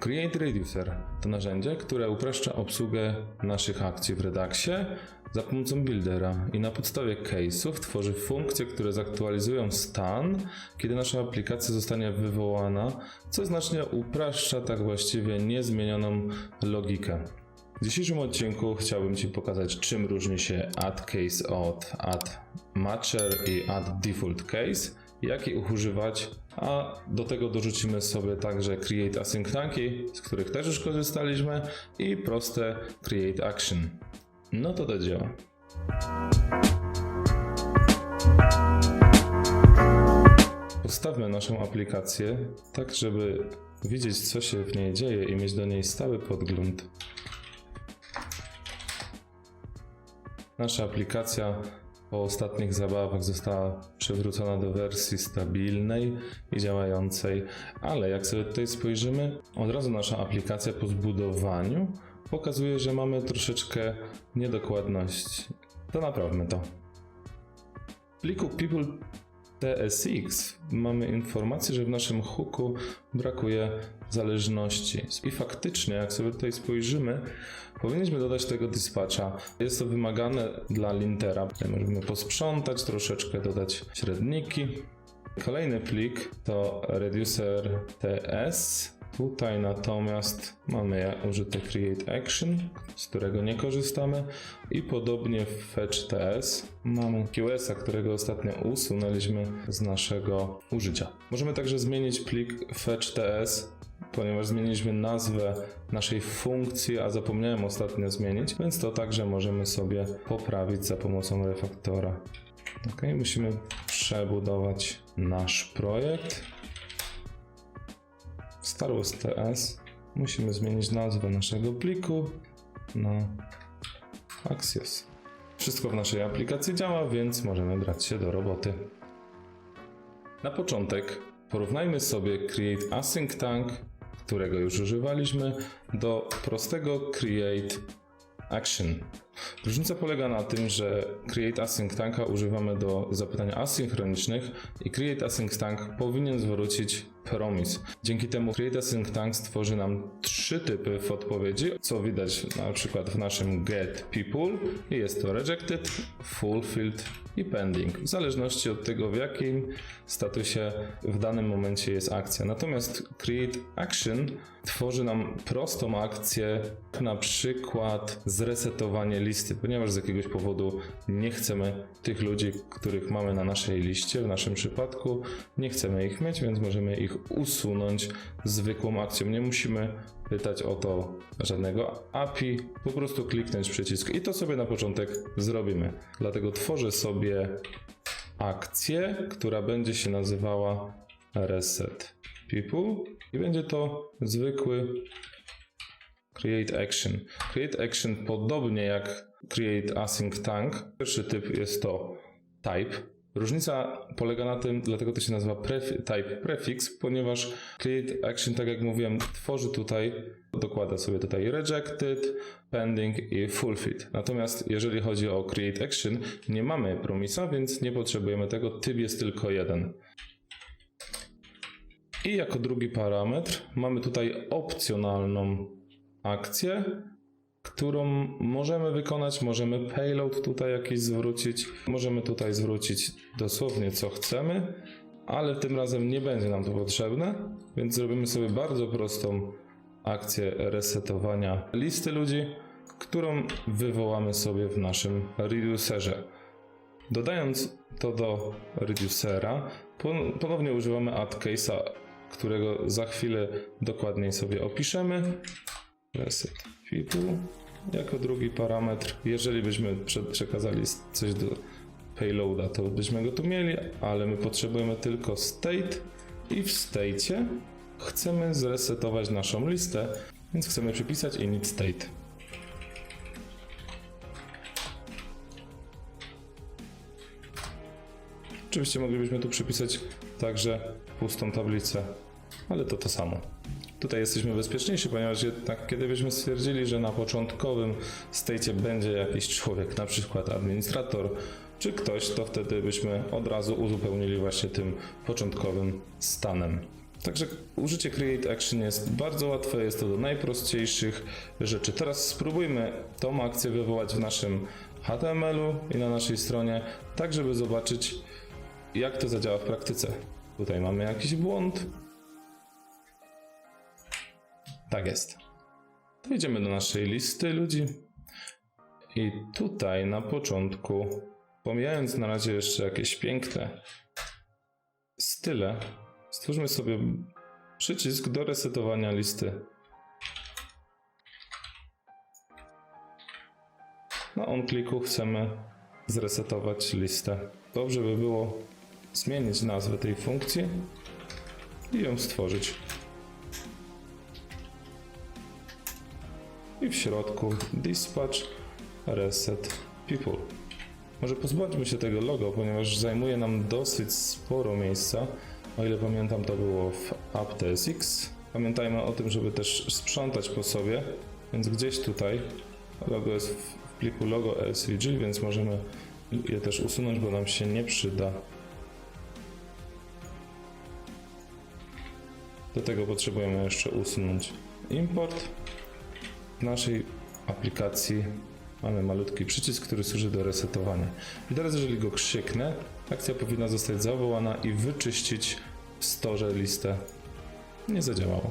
Create Reducer to narzędzie, które upraszcza obsługę naszych akcji w Reduxie za pomocą buildera i na podstawie case'ów tworzy funkcje, które zaktualizują stan, kiedy nasza aplikacja zostanie wywołana, co znacznie upraszcza tak właściwie niezmienioną logikę. W dzisiejszym odcinku chciałbym Ci pokazać, czym różni się add case od add matcher i add default case, jak ich używać, a do tego dorzucimy sobie także create async tanki, z których też już korzystaliśmy i proste create action. No to do dzieła. Postawmy naszą aplikację tak, żeby widzieć, co się w niej dzieje i mieć do niej stały podgląd. Nasza aplikacja po ostatnich zabawach została przywrócona do wersji stabilnej i działającej, ale jak sobie tutaj spojrzymy, od razu nasza aplikacja po zbudowaniu pokazuje, że mamy troszeczkę niedokładności. To naprawmy to. W pliku people TSX mamy informację, że w naszym hooku brakuje zależności. I faktycznie, jak sobie tutaj spojrzymy, powinniśmy dodać tego dispatcha. Jest to wymagane dla lintera. Tutaj możemy posprzątać, troszeczkę dodać średniki. Kolejny plik to reducer TS. Tutaj natomiast mamy użyte create action, z którego nie korzystamy i podobnie w fetch TS mamy QS-a, którego ostatnio usunęliśmy z naszego użycia. Możemy także zmienić plik fetch TS, ponieważ zmieniliśmy nazwę naszej funkcji, a zapomniałem ostatnio zmienić, więc to także możemy sobie poprawić za pomocą refaktora. Ok, musimy przebudować nasz projekt. Star Wars TS musimy zmienić nazwę naszego pliku na Axios. Wszystko w naszej aplikacji działa, więc możemy brać się do roboty. Na początek porównajmy sobie Create Async Tank, którego już używaliśmy, do prostego Create Action. Różnica polega na tym, że Create Async Tanka używamy do zapytań asynchronicznych i Create Async Tank powinien zwrócić promise. Dzięki temu Create Async Tank stworzy nam trzy typy w odpowiedzi, co widać na przykład w naszym get people i jest to rejected, fulfilled i pending, w zależności od tego w jakim statusie w danym momencie jest akcja. Natomiast Create Action tworzy nam prostą akcję, na przykład zresetowanie listy, ponieważ z jakiegoś powodu nie chcemy tych ludzi, których mamy na naszej liście, w naszym przypadku, nie chcemy ich mieć, więc możemy ich usunąć zwykłą akcją. Nie musimy pytać o to żadnego API, po prostu kliknąć przycisk i to sobie na początek zrobimy. Dlatego tworzę sobie akcję, która będzie się nazywała reset people i będzie to zwykły create action. Create action podobnie jak create async tank. Pierwszy typ jest to type. Różnica polega na tym, dlatego to się nazywa pref type prefix, ponieważ create action, tak jak mówiłem, tworzy tutaj, dokłada sobie tutaj rejected, pending i fulfilled. Natomiast jeżeli chodzi o create action, nie mamy promisa, więc nie potrzebujemy tego, typ jest tylko jeden. I jako drugi parametr mamy tutaj opcjonalną akcję, którą możemy wykonać. Możemy payload tutaj jakiś zwrócić, możemy tutaj zwrócić dosłownie co chcemy, ale tym razem nie będzie nam to potrzebne, więc zrobimy sobie bardzo prostą akcję resetowania listy ludzi, którą wywołamy sobie w naszym reducerze. Dodając to do reducera, pon- ponownie używamy add case'a, którego za chwilę dokładniej sobie opiszemy. Reset people jako drugi parametr. Jeżeli byśmy prze- przekazali coś do payloada, to byśmy go tu mieli, ale my potrzebujemy tylko state i w state chcemy zresetować naszą listę, więc chcemy przypisać init state. Oczywiście moglibyśmy tu przypisać także pustą tablicę, ale to to samo. Tutaj jesteśmy bezpieczniejsi, ponieważ jednak kiedy byśmy stwierdzili, że na początkowym stejcie będzie jakiś człowiek, na przykład administrator, czy ktoś, to wtedy byśmy od razu uzupełnili właśnie tym początkowym stanem. Także użycie Create Action jest bardzo łatwe, jest to do najprostszych rzeczy. Teraz spróbujmy tą akcję wywołać w naszym HTML-u i na naszej stronie, tak żeby zobaczyć, jak to zadziała w praktyce. Tutaj mamy jakiś błąd. Tak jest. To idziemy do naszej listy ludzi. I tutaj na początku, pomijając na razie jeszcze jakieś piękne style, stwórzmy sobie przycisk do resetowania listy. Na on kliku chcemy zresetować listę. Dobrze by było zmienić nazwę tej funkcji i ją stworzyć. I w środku dispatch reset people. Może pozbądźmy się tego logo, ponieważ zajmuje nam dosyć sporo miejsca. O ile pamiętam, to było w AppTSX. Pamiętajmy o tym, żeby też sprzątać po sobie, więc gdzieś tutaj logo jest w pliku logo SVG, więc możemy je też usunąć, bo nam się nie przyda. Do tego potrzebujemy jeszcze usunąć import. W naszej aplikacji mamy malutki przycisk, który służy do resetowania. I teraz jeżeli go krzyknę, akcja powinna zostać zawołana i wyczyścić w storze listę. Nie zadziałało.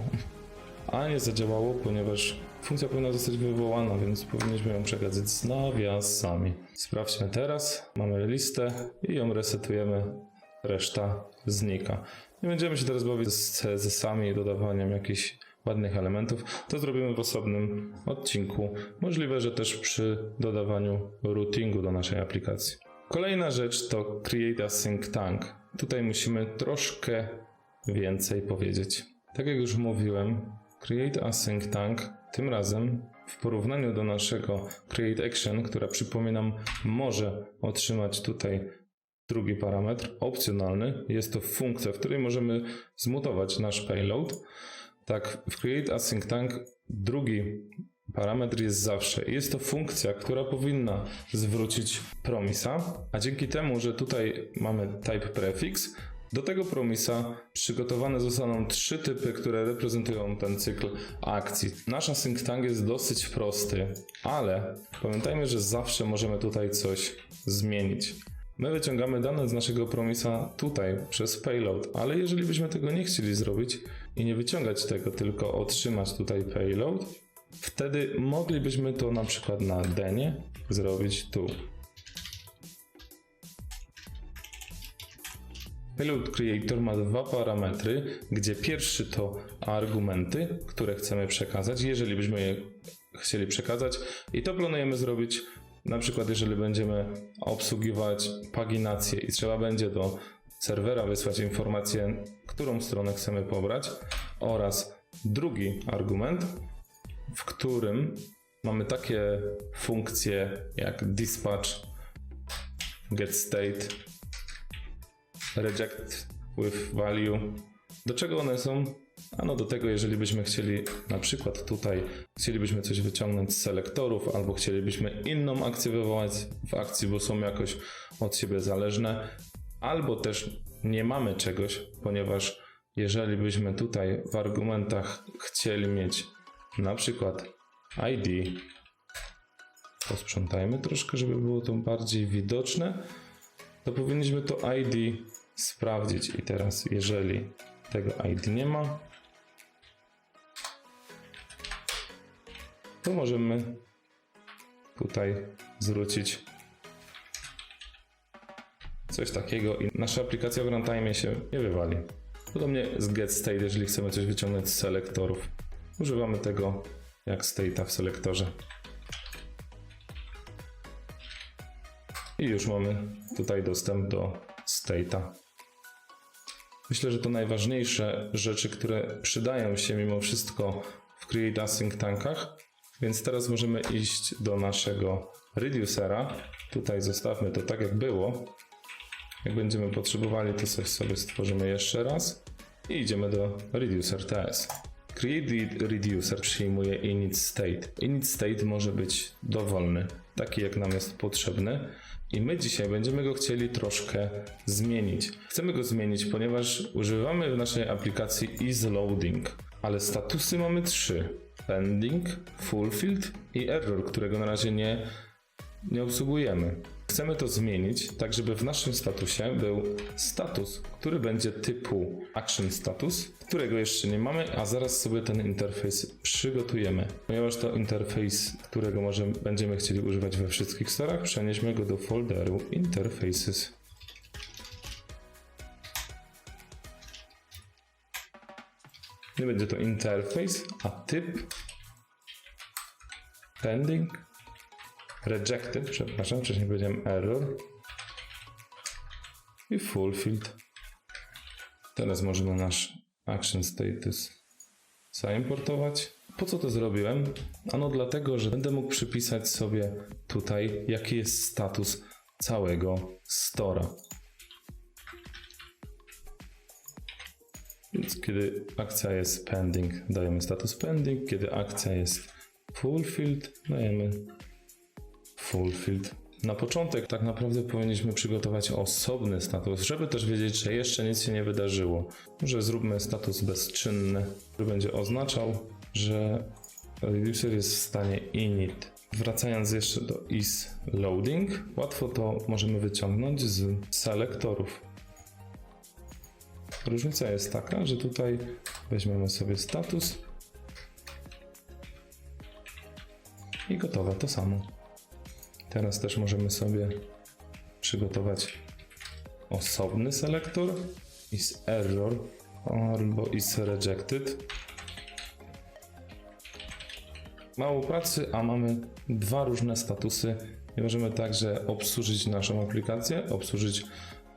A nie zadziałało, ponieważ funkcja powinna zostać wywołana, więc powinniśmy ją przekazać z nawiasami. Sprawdźmy teraz. Mamy listę i ją resetujemy. Reszta znika. Nie będziemy się teraz bawić z CSS-ami i dodawaniem jakichś ładnych elementów. To zrobimy w osobnym odcinku. Możliwe, że też przy dodawaniu routingu do naszej aplikacji. Kolejna rzecz to Create Async Tank. Tutaj musimy troszkę więcej powiedzieć. Tak jak już mówiłem, Create Async Tank tym razem w porównaniu do naszego Create Action, która przypominam może otrzymać tutaj drugi parametr opcjonalny, jest to funkcja, w której możemy zmutować nasz payload. Tak, w Create Async Tank drugi parametr jest zawsze. Jest to funkcja, która powinna zwrócić promisa, a dzięki temu, że tutaj mamy type prefix, do tego promisa przygotowane zostaną trzy typy, które reprezentują ten cykl akcji. Nasz async tank jest dosyć prosty, ale pamiętajmy, że zawsze możemy tutaj coś zmienić. My wyciągamy dane z naszego promisa tutaj przez payload, ale jeżeli byśmy tego nie chcieli zrobić i nie wyciągać tego, tylko otrzymać tutaj payload, wtedy moglibyśmy to na przykład na denie zrobić tu. Payload Creator ma dwa parametry, gdzie pierwszy to argumenty, które chcemy przekazać, jeżeli byśmy je chcieli przekazać i to planujemy zrobić na przykład jeżeli będziemy obsługiwać paginację i trzeba będzie do serwera wysłać informację, którą stronę chcemy pobrać oraz drugi argument, w którym mamy takie funkcje jak dispatch, get state, reject with value. Do czego one są? Ano do tego, jeżeli byśmy chcieli, na przykład tutaj, chcielibyśmy coś wyciągnąć z selektorów, albo chcielibyśmy inną akcję wywołać w akcji, bo są jakoś od siebie zależne, albo też nie mamy czegoś, ponieważ jeżeli byśmy tutaj w argumentach chcieli mieć na przykład ID, posprzątajmy troszkę, żeby było to bardziej widoczne, to powinniśmy to ID sprawdzić. I teraz, jeżeli tego ID nie ma, to możemy tutaj zwrócić coś takiego i nasza aplikacja w runtime się nie wywali. Podobnie z getState, jeżeli chcemy coś wyciągnąć z selektorów. Używamy tego jak state'a w selektorze. I już mamy tutaj dostęp do state'a. Myślę, że to najważniejsze rzeczy, które przydają się mimo wszystko w Create Async tankach. Więc teraz możemy iść do naszego reducera. Tutaj zostawmy to tak jak było. Jak będziemy potrzebowali, to coś sobie stworzymy jeszcze raz. I idziemy do reducer TS. Create reducer przyjmuje init state. Init state może być dowolny, taki jak nam jest potrzebny. I my dzisiaj będziemy go chcieli troszkę zmienić. Chcemy go zmienić, ponieważ używamy w naszej aplikacji isLoading, ale statusy mamy trzy: pending, fulfilled i error, którego na razie nie, nie obsługujemy. Chcemy to zmienić, tak żeby w naszym statusie był status, który będzie typu action status, którego jeszcze nie mamy, a zaraz sobie ten interfejs przygotujemy. Ponieważ to interfejs, którego będziemy chcieli używać we wszystkich storach, przenieśmy go do folderu interfaces. Nie będzie to interfejs, a typ pending rejected, przepraszam, wcześniej powiedziałem error i fulfilled. Teraz możemy nasz action status zaimportować. Po co to zrobiłem? Ano dlatego, że będę mógł przypisać sobie tutaj, jaki jest status całego stora. Więc kiedy akcja jest pending, dajemy status pending. Kiedy akcja jest fulfilled, dajemy fulfilled. Na początek tak naprawdę powinniśmy przygotować osobny status, żeby też wiedzieć, że jeszcze nic się nie wydarzyło. Może zróbmy status bezczynny, który będzie oznaczał, że reducer jest w stanie init. Wracając jeszcze do is loading, łatwo to możemy wyciągnąć z selektorów. Różnica jest taka, że tutaj weźmiemy sobie status i gotowe to samo. Teraz też możemy sobie przygotować osobny selektor is error albo is rejected. Mało pracy, a mamy dwa różne statusy. I możemy także obsłużyć naszą aplikację, obsłużyć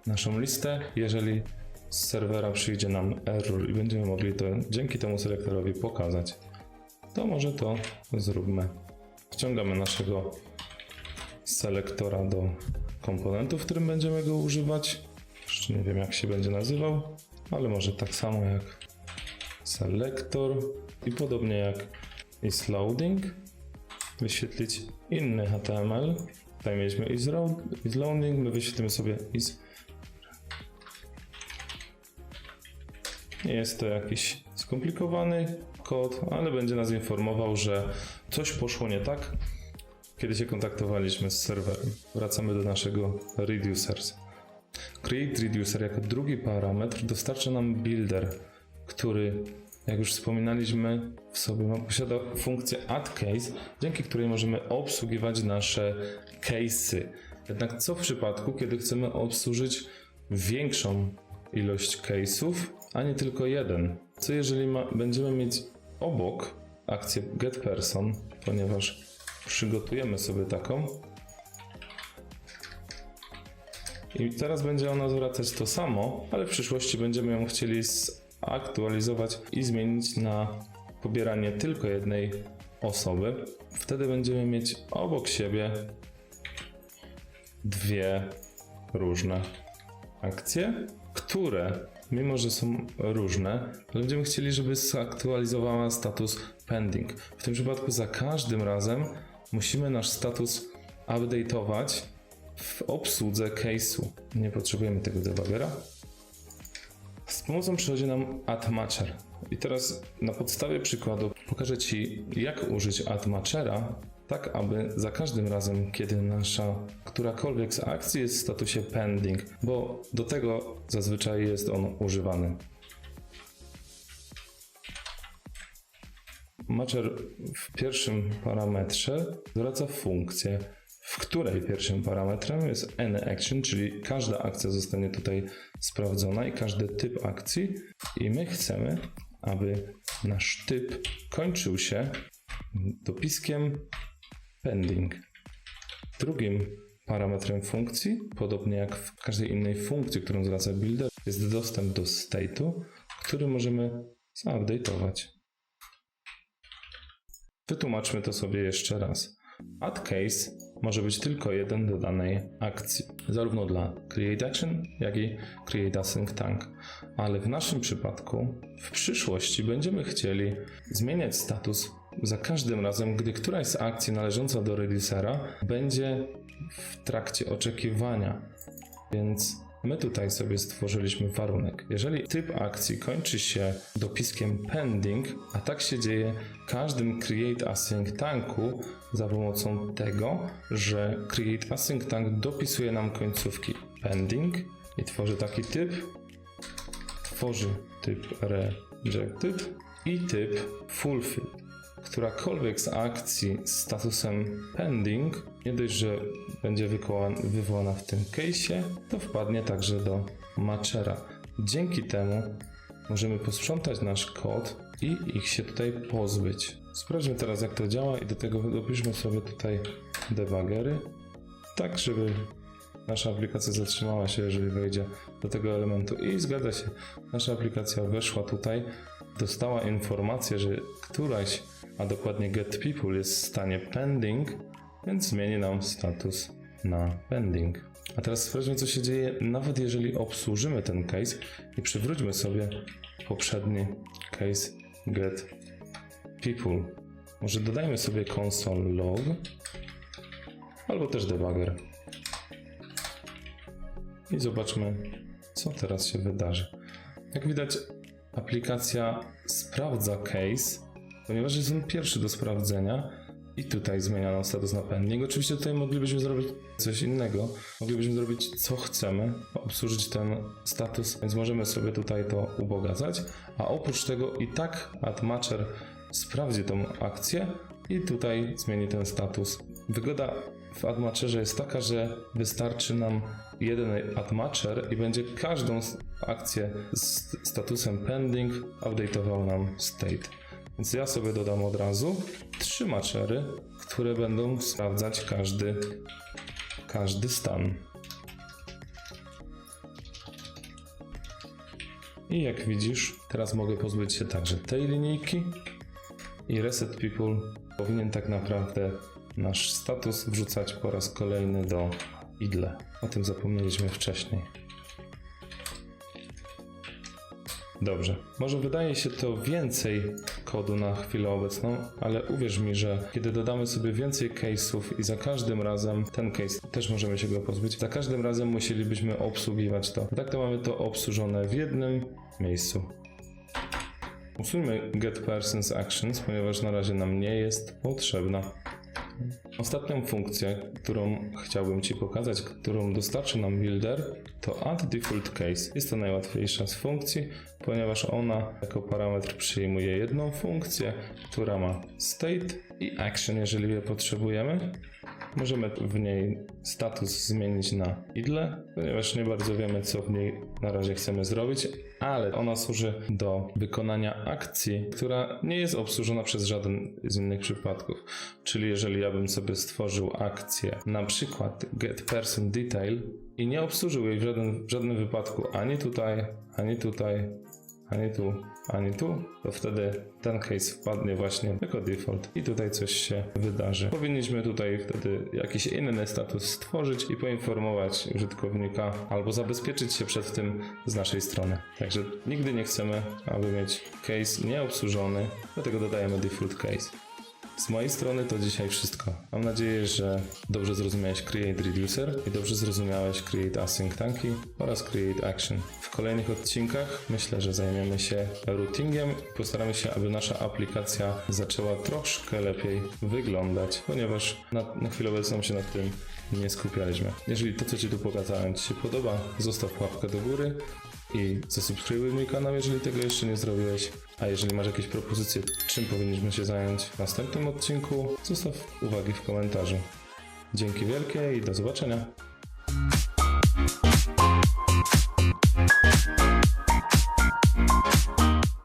naszą listę, jeżeli z serwera przyjdzie nam error i będziemy mogli to dzięki temu selektorowi pokazać. To może to zróbmy. Wciągamy naszego selektora do komponentu, w którym będziemy go używać. Jeszcze nie wiem jak się będzie nazywał, ale może tak samo jak selektor i podobnie jak is loading wyświetlić inny HTML. Tutaj mieliśmy is, road, my wyświetlimy sobie is jest to jakiś skomplikowany kod, ale będzie nas informował, że coś poszło nie tak, kiedy się kontaktowaliśmy z serwerem. Wracamy do naszego reducers. Create reducer jako drugi parametr dostarcza nam builder, który, jak już wspominaliśmy, w sobie ma, posiada funkcję add case, dzięki której możemy obsługiwać nasze case'y. Jednak co w przypadku, kiedy chcemy obsłużyć większą ilość case'ów, a nie tylko jeden? Co jeżeli ma, będziemy mieć obok akcję getPerson, ponieważ przygotujemy sobie taką. I teraz będzie ona zwracać to samo, ale w przyszłości będziemy ją chcieli zaktualizować i zmienić na pobieranie tylko jednej osoby. Wtedy będziemy mieć obok siebie dwie różne akcje, które mimo, że są różne, będziemy chcieli, żeby zaktualizowała status pending. W tym przypadku za każdym razem musimy nasz status update'ować w obsłudze case'u. Nie potrzebujemy tego debuggera. Z pomocą przychodzi nam AddMatcher. I teraz na podstawie przykładu pokażę Ci, jak użyć AddMatchera, tak aby za każdym razem, kiedy nasza którakolwiek z akcji jest w statusie pending, bo do tego zazwyczaj jest on używany. Matcher w pierwszym parametrze zwraca funkcję, w której pierwszym parametrem jest anyAction, czyli każda akcja zostanie tutaj sprawdzona i każdy typ akcji. I my chcemy, aby nasz typ kończył się dopiskiem pending. Drugim parametrem funkcji, podobnie jak w każdej innej funkcji, którą zwraca builder, jest dostęp do state'u, który możemy zaupdate'ować. Wytłumaczmy to sobie jeszcze raz. Add case może być tylko jeden do danej akcji, zarówno dla create action, jak i create async tank. Ale w naszym przypadku w przyszłości będziemy chcieli zmieniać status za każdym razem, gdy któraś z akcji należąca do reducera będzie w trakcie oczekiwania. Więc my tutaj sobie stworzyliśmy warunek. Jeżeli typ akcji kończy się dopiskiem pending, a tak się dzieje w każdym create async tanku za pomocą tego, że create async tank dopisuje nam końcówki pending i tworzy taki typ, tworzy typ rejected i typ fulfilled którakolwiek z akcji z statusem pending, nie dość, że będzie wywołana w tym case'ie, to wpadnie także do matchera. Dzięki temu możemy posprzątać nasz kod i ich się tutaj pozbyć. Sprawdźmy teraz jak to działa i do tego dopiszmy sobie tutaj debuggery, tak żeby nasza aplikacja zatrzymała się, jeżeli wejdzie do tego elementu. I zgadza się, nasza aplikacja weszła tutaj, dostała informację, że któraś, a dokładnie get people jest w stanie pending, więc zmieni nam status na pending. A teraz sprawdźmy, co się dzieje, nawet jeżeli obsłużymy ten case i przywróćmy sobie poprzedni case get people. Może dodajmy sobie console log albo też debugger i zobaczmy, co teraz się wydarzy. Jak widać, aplikacja sprawdza case, ponieważ jest on pierwszy do sprawdzenia i tutaj zmienia nam status na pending. Oczywiście tutaj moglibyśmy zrobić coś innego. Moglibyśmy zrobić co chcemy, obsłużyć ten status, więc możemy sobie tutaj to ubogacać, a oprócz tego i tak AdMatcher sprawdzi tą akcję i tutaj zmieni ten status. Wygoda w AdMatcherze jest taka, że wystarczy nam jeden AdMatcher i będzie każdą akcję z statusem pending update'ował nam state. Więc ja sobie dodam od razu trzy matchery, które będą sprawdzać każdy, każdy stan. I jak widzisz, teraz mogę pozbyć się także tej linijki i reset people powinien tak naprawdę nasz status wrzucać po raz kolejny do idle. O tym zapomnieliśmy wcześniej. Dobrze, może wydaje się to więcej kodu na chwilę obecną, ale uwierz mi, że kiedy dodamy sobie więcej case'ów i za każdym razem ten case też możemy się go pozbyć, za każdym razem musielibyśmy obsługiwać to. Tak to mamy to obsłużone w jednym miejscu. Usuńmy get persons actions, ponieważ na razie nam nie jest potrzebna. Ostatnią funkcję, którą chciałbym Ci pokazać, którą dostarczy nam Builder, to add default case. Jest to najłatwiejsza z funkcji, ponieważ ona jako parametr przyjmuje jedną funkcję, która ma state i action, jeżeli je potrzebujemy. Możemy w niej status zmienić na idle, ponieważ nie bardzo wiemy, co w niej na razie chcemy zrobić, ale ona służy do wykonania akcji, która nie jest obsłużona przez żaden z innych przypadków. Czyli jeżeli ja bym sobie stworzył akcję, na przykład get person detail i nie obsłużył jej w żadnym, w żadnym wypadku ani tutaj, ani tutaj, ani tu, ani tu, to wtedy ten case wpadnie właśnie jako default i tutaj coś się wydarzy. Powinniśmy tutaj wtedy jakiś inny status stworzyć i poinformować użytkownika albo zabezpieczyć się przed tym z naszej strony. Także nigdy nie chcemy, aby mieć case nieobsłużony, dlatego dodajemy default case. Z mojej strony to dzisiaj wszystko. Mam nadzieję, że dobrze zrozumiałeś Create Reducer i dobrze zrozumiałeś Create Async Tanki oraz Create Action. W kolejnych odcinkach myślę, że zajmiemy się routingiem i postaramy się, aby nasza aplikacja zaczęła troszkę lepiej wyglądać, ponieważ na, na chwilę obecną się nad tym nie skupialiśmy. Jeżeli to, co Ci tu pokazałem, Ci się podoba, zostaw łapkę do góry i zasubskrybuj mój kanał, jeżeli tego jeszcze nie zrobiłeś. A jeżeli masz jakieś propozycje, czym powinniśmy się zająć w następnym odcinku, zostaw uwagi w komentarzu. Dzięki wielkie i do zobaczenia.